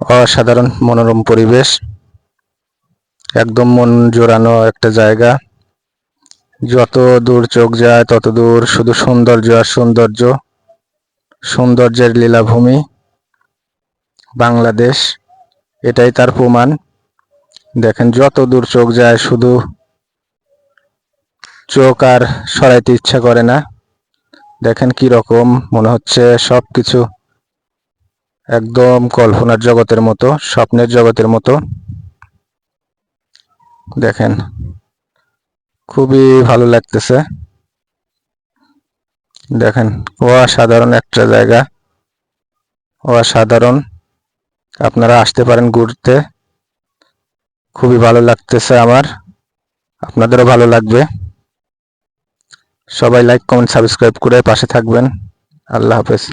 অসাধারণ মনোরম পরিবেশ, একদম মন জোড়ানো একটা জায়গা। যত দূর চোখ যায়, তত দূর শুধু সৌন্দর্য আর সৌন্দর্য, সৌন্দর্যের লীলাভূমি, বাংলাদেশ, এটাই তার প্রমাণ। দেখেন, যত দূর চোখ যায়, শুধু চোখ আর সরাইতে ইচ্ছা করে না। দেখেন কি রকম মনে হচ্ছে সবকিছু। একদম কল্পনার জগতের মতো, স্বপ্নের জগতের মতো। দেখেন, খুবই ভালো লাগতেছে। দেখেন, অসাধারণ একটা জায়গা। অসাধারণ। আপনারা আসতে পারেন ঘুরতে। খুবই ভালো লাগতেছে আমার। আপনাদেরও ভালো লাগবে। সবাই লাইক কমেন্ট সাবস্ক্রাইব করে পাশে থাকবেন। আল্লাহ হাফেজ।